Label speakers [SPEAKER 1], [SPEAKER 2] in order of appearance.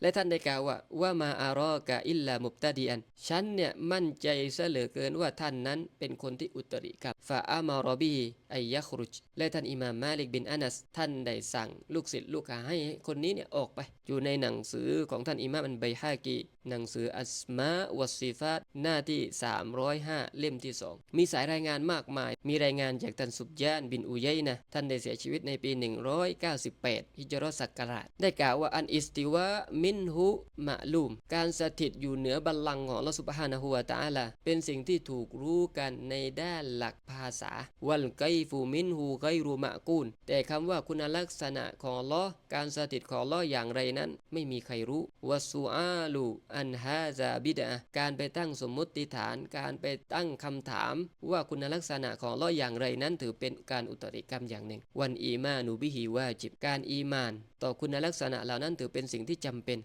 [SPEAKER 1] และท่านได้กล่าวว่าว่ามาอารอกะอิลลามุบตาดีอัน ฉันเนี่ยมั่นใจเหลือเกินว่าท่านนั้นเป็นคนที่อุตริครับฟาอามารอบีไอยะครุจและท่านอิมามมาลิกบินอานัส ท่านได้สั่งลูกศิษย์ลูกหาให้คนนี้เนี่ยออกไป อยู่ในหนังสือของท่านอิมามอันไบฮากีหนังสืออัสมาวัสซิฟาตหน้าที่ 305 เล่มที่ 2 มีสายรายงานมากมาย มีรายงานจากท่านสุบยานบินอุยัยนะท่านได้เสียชีวิตในปี 198ฮิจรัศักราชได้กล่าวว่าอันอิสติวะมิินหุมะลูม การสถิตอยู่เหนือบัลลังก์ของอัลอสุบฮานะฮูวตาลาเป็นสิ่งที่ถูกรู้กันในด้านหลักภาษา วัลไกฟูมินฮูไกรูมะกูล แต่คำว่าคุณลักษณะของลอการสถิตของลออย่างไรนั้น ไม่มีใครรู้วะซูอาลูอันฮาซาบิดะการไปตั้งสมมติฐาน การไปตั้งคำถาม ว่าคุณลักษณะของลออย่างไรนั้นถือเป็นการอุตริกรรมอย่างหนึ่ง วันอีมานูบิฮิวาจิบการอีมาน ต่อคุณลักษณะเหล่านั้นถือเป็นสิ่งที่จำเป็น